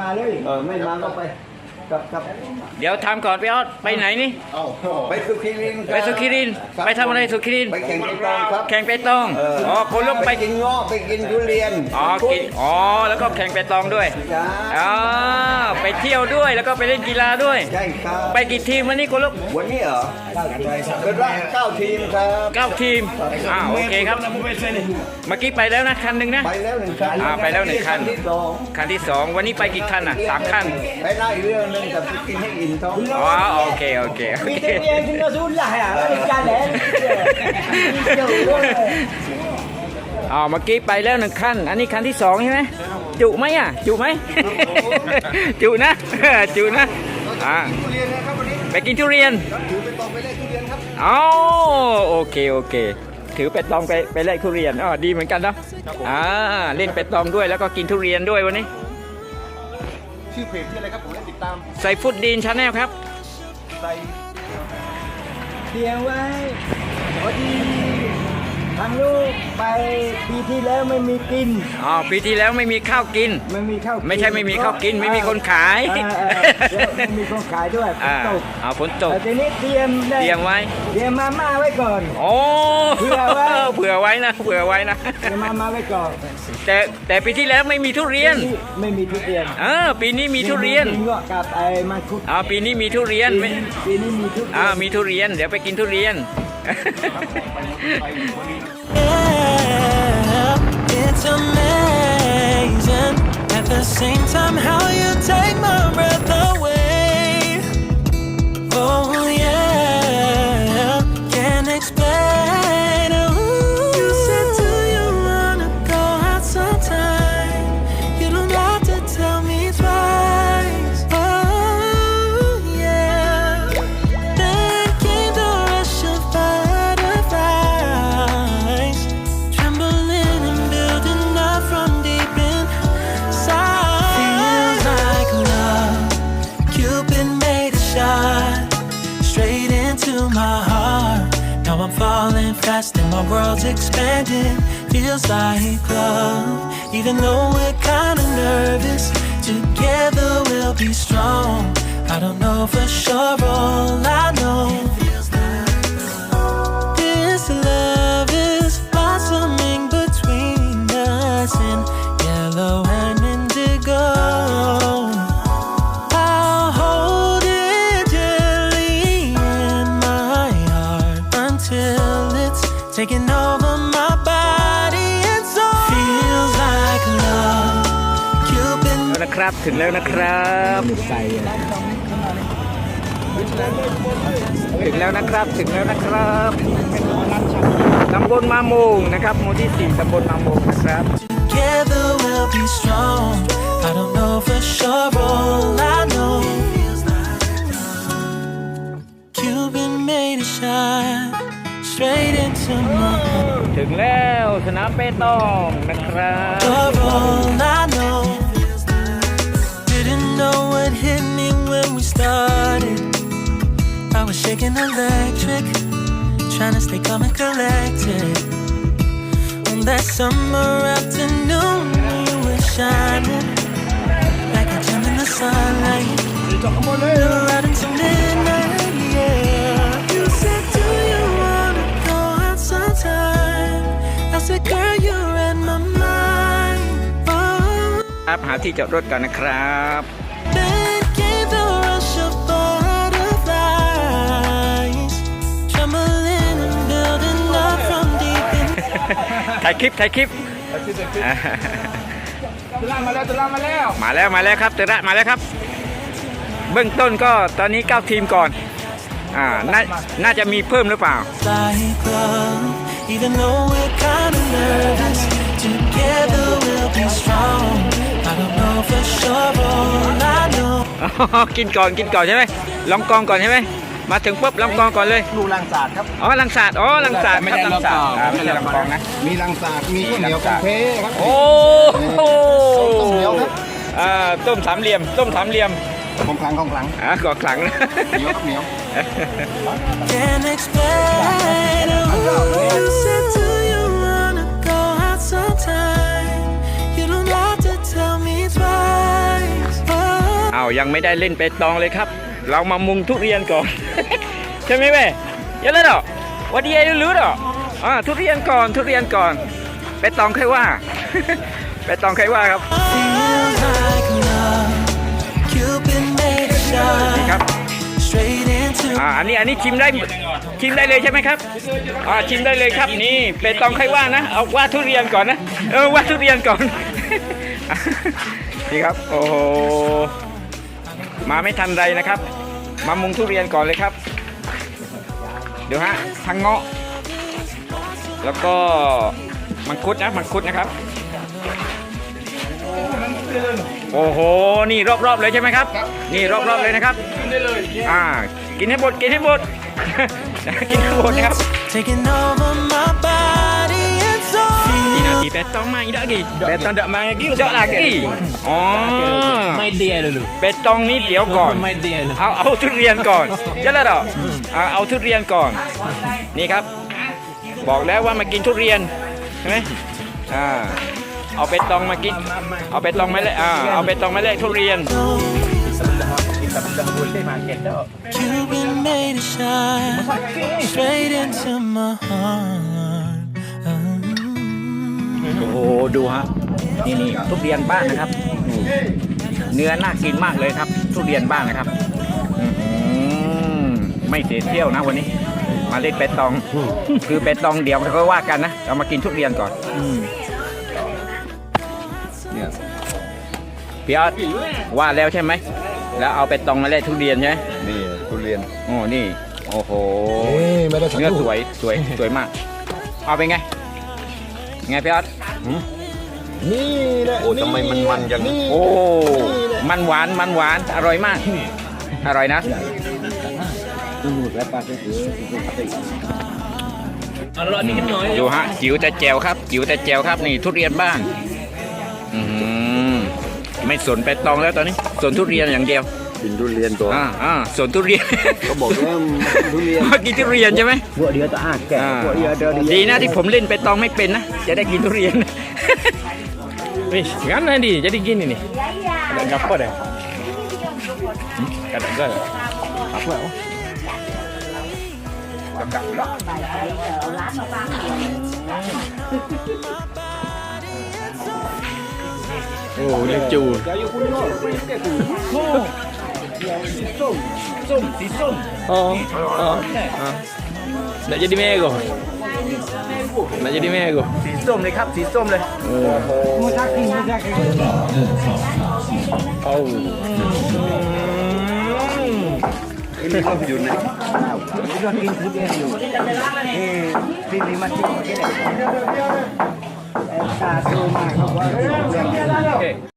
มาเลยเออไม่มาก็ไปกับกับเดี๋ยวทำก่อนพี่ออสไปไหนนี่ เอาไปสุขีรินไปสุขีรินคบไปทำอะไรสุขีรินไปแข่งกีฬาครับแข่งไปตองเอออ๋อคนลุกไปกินเงาะไปกินทุเรียนอ๋อกินอ๋อแล้วก็แข่งไปตองด้วย จ้า อ๋อ ไปเที่ยวด้วยแล้วก็ไปเล่นกีฬาด้วย ใช่ครับไปกี่ทีมวันนี้คนลุกวันนี้เหรอเป็นว่าเก้าทีมครับเก้าทีมอ่าโอเคครับเมื่อกี้ไปแล้วนะคันหนึ่งนะไปแล้วหนึ่งคันอ่าไปแล้วหนึ่งคันที่สองคันที่สองวันนี้ไปกี่คันอะสามคันไปไล่เรื่องหนึงแต่ไปกินให้อิ่มท้องอ๋อโอเคโอเคโอมีเคแต่เมียกินกระสุนละฮะไม่การแหลมเจ้าด้วยอ๋อเมื่อกี้ไปแล้วหนึ่งคันอันนี้คันที่สองใช่ไหม จุไหมอะ จุไหม จุนะจุนะอ่าทุเรียนนะครับวันนี้ไปกินทุเรียนถือไปตองไปไล่ทุเรียนครับอ๋อโอเคโอเค ถือเป็ดตองไปไปแลกทุเรียนอ๋อดีเหมือนกันเนาะอ่าเล่นเป็ดตองด้วยแล้วก็กินทุเรียนด้วยวันนี้ ชื่อเพจชื่ออะไรครับผมได้ติดตามใส่ฟุตดีนชาแนลครับใส่เตรียมไว้พอดี ทางลูกไปปีที่แล้วไม่มีกิน อ๋อปีที่แล้วไม่มีข้าวกิน ไม่มีข้าวกินไม่ใช่ไม่มีข้าวกินไม่มีคนขายเออเออแล้วไม่มีคนขายด้วยฝนอ่าตกเอาฝนตกแต่ทีนี้เตรียมได้เตรียมไว้ เตรียมมาม่าไว้ก่อน โอ้เผื่อไว้ เผื่อไว้นะเผื่อไว้นะ เตรียมมาม่าไว้ก่อนแต่แต่ปีที่แล้วไม่มีทุเรียนนี่ไม่มีทุเรียนเออปีนี้มีทุเรียนมีเงาะกับไอ้มังคุดอ่าปีนี้มีทุเรียนปีไม่นี้ปีนี้มีทุเรียน อ่ามีทุเรียน เดี๋ยวไปกินทุเรียน Yeah, it's amazing at the same time how you take my breath away. Into my heart. Now I'm falling fast and my world's expanding. Feels like love, even though we're kinda nervous. Together we'll be strong. I don't know for sure, all taking over my body and soul. Feels like love. Cupid แล้วนะครับถึงแล้วนะครับใส่อะถึงแล้วนะครับถึงแล้วนะครับตำบลมาโมงนะครับหมู่ที่สี่ตำบลมาโมงนะครับ Together we'll be strong. I don't know for sure, all I know. Cuban made a shot straight into my heart. ถึงแล้วสนามเปตองนะครับ You're all I know. Didn't know what hit me when we started. I was shaking electric, trying to stay calm and collected. On that summer afternoon, you were shining like a gem in the sunlight. We were out until ครับหาที่จอดรถก่อนนะครับ Then came the rush of butterflies, trembling and building up from deep in. ถ่ายคลิปถ่ายคลิปตุลามาแล้วตุลามาแล้ว มาแล้วมาแล้วครับเตระมาแล้วครับ เบื้องต้นก็ตอนนี้ 9 ทีมก่อน อ่า น่าน่าจะมีเพิ่มหรือเปล่า like love, even though we're kinda nervous. Together we'll be strong. I don't know for sure, all I know. กินก่อนกินก่อนใช่ไหมลองกองก่อนใช่ไหมมาถึงปุ๊บลองกองก่อนเลยดูลังศาสตร์ครับอ๋อลังศาสตร์อ๋อลังศาสตร์ไม่ได้ครับลังศาสตร์ลองกองอ่าไม่ใช่ลังกองนะมีลังศาสตร์มีข้าวเหนียวกันเพครับโอ้โหต้มเหนียวครับอ่าต้มสามเหลี่ยมต้มสามเหลี่ยมของคลังของคลังอ่าก่อขลังนะเหนียวครับเหนียว ยังไม่ได้เล่นเปตองเลยครับ เรามามุงทุเรียนก่อน ใช่ไหมเว้ยเยอะแล้วหรอวันดีไอ้รู้หรออ่าทุเรียนก่อนทุเรียนก่อนเปตองใครว่าเปตองใครว่าครับนี่ครับอ่าอันนี้อันนี้ชิมได้ชิมได้เลยใช่ไหมครับอ่าชิมได้เลยครับนี่เปตองใครว่านะเอาว่าทุเรียนก่อนนะเออว่าทุเรียนก่อนนี่ครับ โอ้โห มาไม่ทันไรนะครับ มามุงทุเรียนก่อนเลยครับ เดี๋ยวฮะทั้งเงาะ แล้วก็มังคุดนะมังคุดนะครับ โอ้โห นี่รอบๆเลยใช่ไหมครับ นี่รอบๆเลยนะครับ อ่า กินให้หมด กินให้หมด กินให้หมดนะครับ Ini nanti petong main tak lagi? Petong tak main lagi? Tak lagi? Oh. ไม่เดียเลยลูก Petong ni เดี๋ยวก่อน ไม่เดียเลย เอาเอาทุเรียนก่อนใช่แล้วเหรออ่าเอาทุเรียนก่อน นี่ครับ บอกแล้วว่ามากินทุเรียนใช่ไหมอ่าเอาไปตองมากิน เอาไปตองมาแลกอ่าเอาไปตองมาแลกทุเรียน Cupid made a shot straight into my heart. Mm. โอ้โหดูฮะนี่นี่ทุเรียนบ้านนะครับนี่เนื้อน่ากินมากเลยครับ ทุเรียนบ้านนะครับอื้อหือไม่เสียเที่ยวนะวันนี้ มาเล่นเปตอง คือเปตองเดี๋ยวค่อยว่ากันนะเรามากินทุเรียนก่อนเนี่ยพี่ออสว่าแล้วใช่ไหมแล้วเอาเปตองมาเล่นทุเรียนใช่ไหมนี่ทุเรียนโอ้นี่ โอ้โหนี่ไม่ได้สักเนื้อลูกสวยสวยสวยมาก เอาไปนไง ไงพี่ออสนี่แหละโอ้ทำไมมันมันจังนี่โอ้ มันหวาน มันหวาน อร่อยมาก อร่อยนะเอาละนี่กันหน่อยดูฮะ จิ๋วแต่แจวครับ จิ๋วแต่แจวครับ นี่ ทุเรียนบ้าน อืมไม่สนไปตองแล้วตอนนี้ สนทุเรียนอย่างเดียว กินทุเรียนก่อนอ่าอ่าสนทุเรียนเขาบอกว่าทุเรียนมากินทุเรียนใช่ไหมพวกเดียวตาอาแก่อ่าพวกเดียวเดินดีนะที่ผมเล่นไปตองไม่เป็นนะ จะได้กินทุเรียน Wih, kan di jadi gini nih. Ada gapo deh. Ada enggak? Apa ya? Oh, lucu. Oh, oh, ah. Nggak jadi mego. Nggak jadi mego. สีส้มเลยครับสีส้มเลยมูทักกินมูทักกิน Oh. อยู่ในเรากินทุเรียนอยู่เออปีนี้มาที่นี่ตาโตมากครับว่า